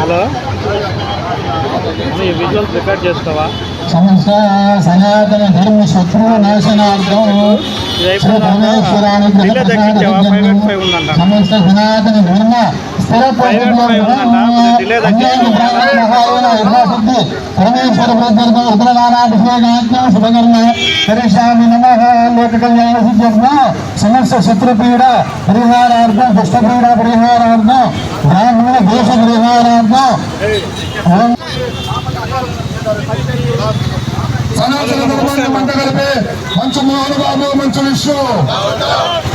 Hello? నీ visuals record చేస్తావా సమస్త సనాతన ధర్మ శత్రు నాశనార్థం. శ్రీ పరమేశ్వరానుగ్రహ. సమస్త సనాతన ధర్మ స్థిర Five and five ఉందంట. కొద్దిగా delay తగ్గించు. పరమేశ్వర ప్రత్యర్థం ఉత్తరనారాభిషేకాజ్ఞం శుభకర్మ కరిష్యామి నమ లోక కళ్యాణ సిద్ధ్యర్థం సమస్త శత్రుపీడ పరిహారార్థం దుష్టపీడ పరిహారార్థం బ్రాహ్మణ దోష పరిహారార్థం ఓం సనాతన ధర్మాన్ని మంట కలిపే మంచు మోహన్ బాబు మంచు విష్ణు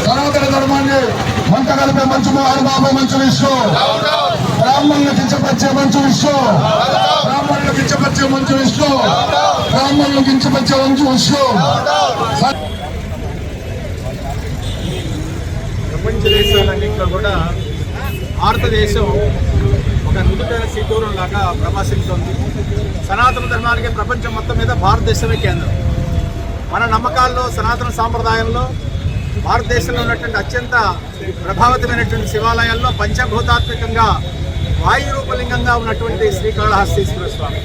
సనాతన ధర్మాన్ని మంట కలిపే మంచు మోహన్ బాబు మంచు విష్ణు బ్రాహ్మణులు కించపరిచే మంచు విష్ణు బ్రాహ్మణులు కించపరిచే మంచు విష్ణు బ్రాహ్మణులు కించపరిచే మంచు విష్ణు ప్రపంచ దేశాలన్నింటిలో కూడా భారతదేశం ఒక నుదుటైన సీతూరం లాగా ప్రకాశిస్తుంది సనాతన ధర్మానికి ప్రపంచం మొత్తం మీద భారతదేశమే కేంద్రం. మన నమ్మకాల్లో సనాతన సాంప్రదాయంలో భారతదేశంలో ఉన్నటువంటి అత్యంత ప్రభావితమైనటువంటి శివాలయాల్లో పంచభూతాత్మకంగా వాయు రూపలింగంగా ఉన్నటువంటి శ్రీకాళహస్తీశ్వర స్వామి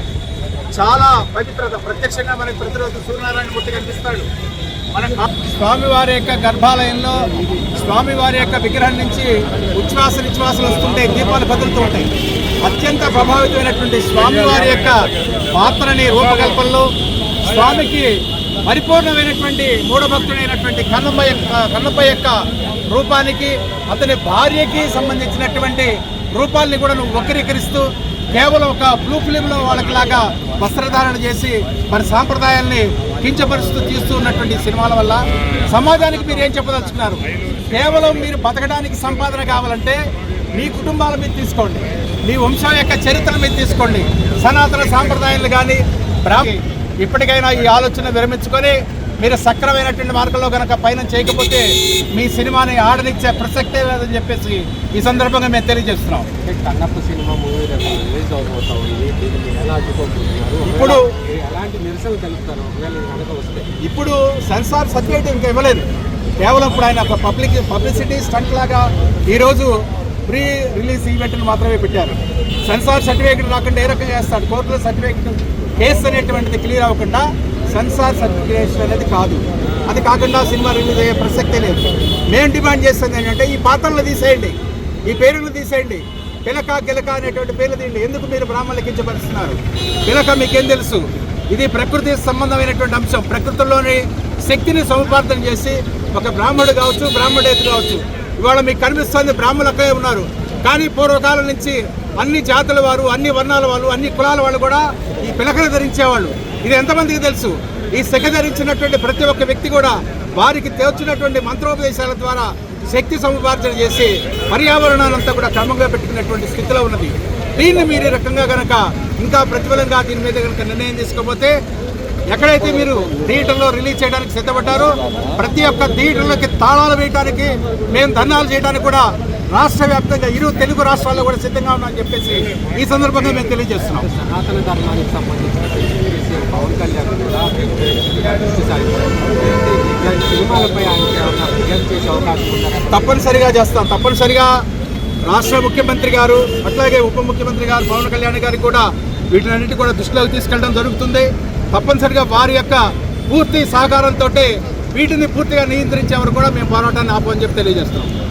చాలా పవిత్రత ప్రత్యక్షంగా మనకి ప్రతిరోజు సూర్యనారాయణ మూర్తి కనిపిస్తాడు. మన స్వామివారి యొక్క గర్భాలయంలో స్వామివారి యొక్క విగ్రహం నుంచి ఉచ్ఛ్వాస నిశ్వాసలు వస్తుంటాయి దీపాలు కదులుతూ ఉంటాయి. అత్యంత ప్రభావితమైనటువంటి స్వామివారి యొక్క పాత్రని రూపకల్పనలో స్వామికి పరిపూర్ణమైనటువంటి మూఢభక్తుడైనటువంటి కన్నమ్మ యొక్క కన్నప్ప యొక్క రూపానికి అతని భార్యకి సంబంధించినటువంటి రూపాల్ని కూడా నువ్వు వక్రీకరిస్తూ కేవలం ఒక బ్లూ ఫిలింలో వాళ్ళకిలాగా వస్త్రధారణ చేసి మరి సాంప్రదాయాల్ని కించపరుస్తూ తీస్తూ ఉన్నటువంటి సినిమాల వల్ల సమాజానికి మీరు ఏం చెప్పదలుచుకున్నారు? కేవలం మీరు బతకడానికి సంపాదన కావాలంటే మీ కుటుంబాల మీద తీసుకోండి. మీ వంశం యొక్క చరిత్ర మీద తీసుకోండి. సనాతన సాంప్రదాయాలు కానీ బ్రాహ్మీ ఇప్పటికైనా ఈ ఆలోచన విరమించుకొని మీరు సక్రమైనటువంటి మార్గంలో కనుక పైన చేయకపోతే మీ సినిమాని ఆడనిచ్చే ప్రసక్తే లేదని చెప్పేసి ఈ సందర్భంగా మేము తెలియజేస్తున్నాం. కన్నప్ప సినిమా మూవీ రిలీజ్ అవబోతా ఉంది. దీనికి ఎలా అడ్డుకోబోతున్నారు ఇప్పుడు ఎలాంటి నిరసన తెలుపుతారు? ఇప్పుడు సెన్సార్ సర్టిఫికేట్ ఇంకా ఇవ్వలేదు. కేవలం ఇప్పుడు ఆయన ఒక పబ్లిక్ పబ్లిసిటీ స్టంట్ లాగా ఈరోజు ప్రీ రిలీజ్ ఈవెంట్లు మాత్రమే పెట్టారు. సెన్సార్ సర్టిఫికేట్ రాకుండా ఏ రకంగా చేస్తాడు కోర్టులో సర్టిఫికేట్ కేసు అనేటువంటిది క్లియర్ అవ్వకుండా సెన్సార్ సర్టిఫికేషన్ అనేది కాదు. అది కాకుండా సినిమా రిలీజ్ అయ్యే ప్రసక్తే లేదు. మేము డిమాండ్ చేస్తుంది ఏంటంటే ఈ పాత్రలు తీసేయండి. ఈ పేరును తీసేయండి. పిలక గిలక అనేటువంటి పేర్లు తీయండి. ఎందుకు మీరు బ్రాహ్మణులు కించపరుస్తున్నారు? పిలక మీకేం తెలుసు? ఇది ప్రకృతి సంబంధమైనటువంటి అంశం. ప్రకృతిలోని శక్తిని సముపార్జన చేసి ఒక బ్రాహ్మణుడు కావచ్చు బ్రాహ్మణేతు కావచ్చు ఇవాళ మీకు కనిపిస్తుంది బ్రాహ్మణులకే ఉన్నారు. కానీ పూర్వకాలం నుంచి అన్ని జాతుల వారు అన్ని వర్ణాల వాళ్ళు అన్ని కులాల వాళ్ళు కూడా ఈ పిలకలు ధరించేవాళ్ళు. ఇది ఎంతమందికి తెలుసు? ఈ శిఖ ధరించినటువంటి ప్రతి ఒక్క వ్యక్తి కూడా వారికి తెచ్చినటువంటి మంత్రోపదేశాల ద్వారా శక్తి సముపార్జన చేసి పర్యావరణాలంతా కూడా క్రమంగా పెట్టుకున్నటువంటి స్థితిలో ఉన్నది. దీన్ని మీరు ఈ రకంగా కనుక ఇంకా ప్రతిఫలంగా దీని మీద కనుక నిర్ణయం తీసుకోకపోతే ఎక్కడైతే మీరు థియేటర్లో రిలీజ్ చేయడానికి సిద్ధపడ్డారో ప్రతి ఒక్క థియేటర్లోకి తాళాలు వేయడానికి మేము ధర్నాలు చేయడానికి కూడా రాష్ట్ర వ్యాప్తంగా ఇరు తెలుగు రాష్ట్రాల్లో కూడా సిద్ధంగా ఉన్నామని చెప్పేసి ఈ సందర్భంగా మేము తెలియజేస్తున్నాం. సనాతన ధర్మానికి సంబంధించిన సీఎం పవన్ కళ్యాణ్ కూడా సినిమాలపై చేసే అవకాశం తప్పనిసరిగా చేస్తాం. తప్పనిసరిగా రాష్ట్ర ముఖ్యమంత్రి గారు అట్లాగే ఉప ముఖ్యమంత్రి గారు పవన్ కళ్యాణ్ గారికి కూడా వీటినన్నిటి కూడా దృష్టిలోకి తీసుకెళ్ళడం జరుగుతుంది. తప్పనిసరిగా వారి యొక్క పూర్తి సహకారంతో వీటిని పూర్తిగా నియంత్రించే వరకు కూడా మేము పోరాటాన్ని ఆపమని చెప్పి తెలియజేస్తున్నాం.